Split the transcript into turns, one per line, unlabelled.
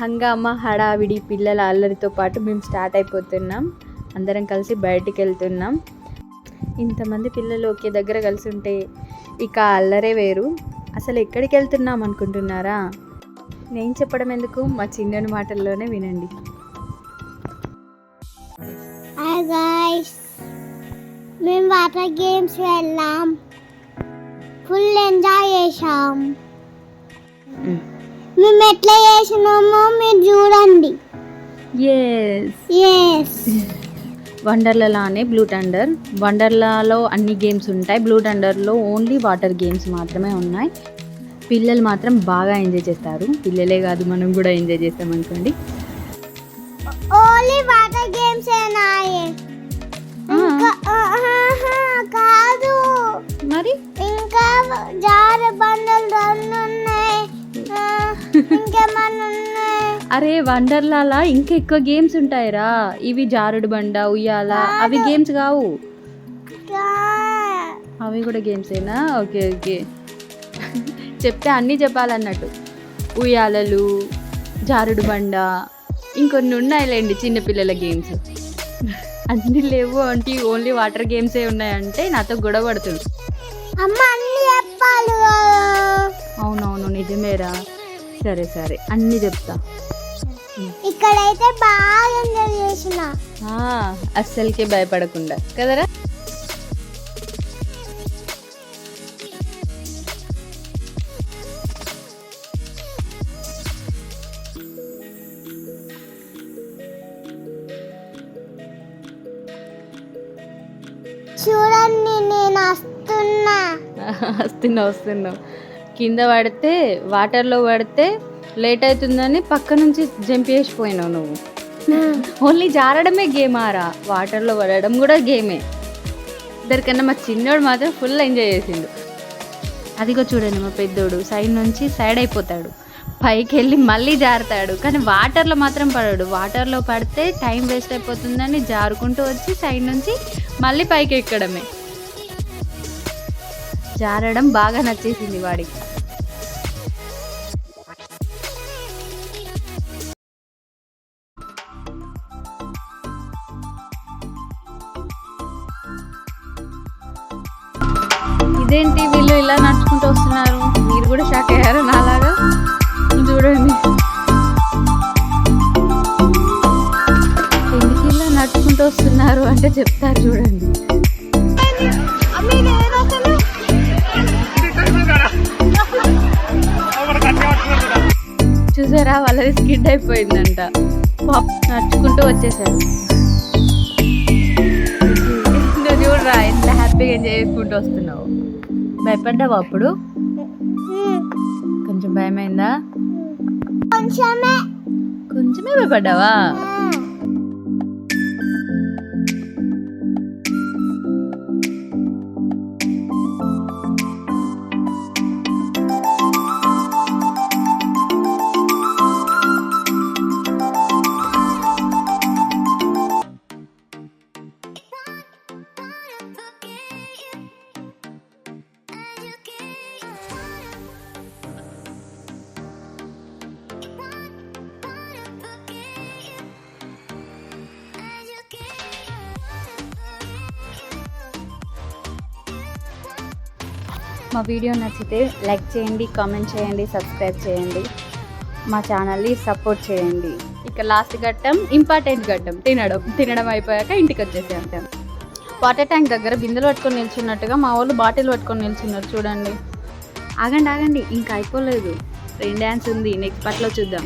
హంగామా హడావిడి పిల్లల అల్లరితో పాటు మేము స్టార్ట్ అయిపోతున్నాం. అందరం కలిసి బయటికి వెళ్తున్నాం. ఇంతమంది పిల్లలు ఒకే దగ్గర కలిసి ఉంటే ఇక అల్లరే వేరు. అసలు ఎక్కడికి వెళ్తున్నాం అనుకుంటున్నారా? నేను చెప్పడం ఎందుకు? మా చిన్నని మాటల్లోనే వినండి.
హాయ్ గాయ్స్ మేము వాటర్ గేమ్స్ వెళ్ళాం. ఫుల్ ఎంజాయ్ చేసాం మేము ఎట్లా చేసినామో మీరు చూడండి.
వండర్లానే బ్లూ టండర్ వండర్లాలో అన్ని గేమ్స్ ఉంటాయి. బ్లూ టండర్లో ఓన్లీ వాటర్ గేమ్స్ మాత్రమే ఉన్నాయి. పిల్లలు మాత్రం బాగా ఎంజాయ్ చేస్తారు. పిల్లలే కాదు మనం కూడా ఎంజాయ్ చేస్తాం అనుకోండి.
ఓన్లీ వాటర్ గేమ్స్ కాదు.
మరి?
ఇంకా
అరే వండర్లాలా ఇంకా ఎక్కువ గేమ్స్ ఉంటాయిరా. ఇవి జారుడు బండ ఉయ్యాల అవి గేమ్స్ కావు. అవి కూడా గేమ్సేనా ఓకే ఓకే. చెప్తే అన్నీ చెప్పాలన్నట్టు. ఉయ్యాలలు జారుడు బండ ఇంకొన్ని ఉన్నాయిలేండి చిన్నపిల్లల గేమ్స్ అన్నీ లేవు అంటే ఓన్లీ వాటర్ గేమ్సే ఉన్నాయంటే నాతో గొడవ పడుతుంది అవునవును నిజమేరా. సరే సరే. అన్నీ చెప్తా.
ఇక్కడైతే బాగా ఎంజాయ్ చేసిన.
అస్సలకే భయపడకుండా. కదరా?
చూడండి నేను వస్తున్నా.
వస్తున్నావు వస్తున్నావు కింద పడితే వాటర్లో పడితే లేట్ అవుతుందని పక్క నుంచి జంప్ చేసిపోయినావు నువ్వు. ఓన్లీ జారడమే గేమ్ ఆరా వాటర్లో పడడం కూడా గేమే. ఇద్దరికన్నా మా చిన్నోడు మాత్రం ఫుల్ ఎంజాయ్ చేసిండు. అదిగో చూడండి మా పెద్దోడు సైడ్ నుంచి సైడ్ అయిపోతాడు. పైకి వెళ్ళి మళ్ళీ జారుతాడు కానీ వాటర్లో మాత్రం పడాడు. వాటర్లో పడితే టైం వేస్ట్ అయిపోతుందని జారుకుంటూ వచ్చి సైడ్ నుంచి మళ్ళీ పైకి ఎక్కడమే జారడం బాగా నచ్చేసింది వాడికి. ఇదేంటి వీళ్ళు ఇలా నడుచుకుంటూ వస్తున్నారు? మీరు కూడా షాక్ అయ్యారు నాలాగా? చూడండి. ఎందుకు ఇలా నడుచుకుంటూ వస్తున్నారు అంటే చెప్తారు చూడండి. చూసారా? వాళ్ళది స్కిడ్ అయిపోయిందంట. పాప్ నడుచుకుంటూ వచ్చేసారు. చూడరా ఎంత హ్యాపీగా ఎంజాయ్ చేసుకుంటూ వస్తున్నావు. భయపడ్డావు అప్పుడు? కొంచెం భయమైందా?
కొంచెమే.
కొంచెమే భయపడ్డావా? మా వీడియో నచ్చితే లైక్ చేయండి కామెంట్ చేయండి సబ్స్క్రైబ్ చేయండి. మా ఛానల్ని సపోర్ట్ చేయండి. ఇక లాస్ట్ ఘట్టం ఇంపార్టెంట్ ఘట్టం. తినడం తినడం అయిపోయాక ఇంటికి వచ్చేసేంటాం వాటర్ ట్యాంక్ దగ్గర బిందెలు పట్టుకొని నిల్చున్నట్టుగా మా వాళ్ళు బాటిల్ పట్టుకొని నిల్చున్నారు చూడండి. ఆగండి ఆగండి ఇంకా అయిపోలేదు. రెయిన్ డ్యాన్స్ ఉంది నెక్స్ట్ పార్ట్లో చూద్దాం.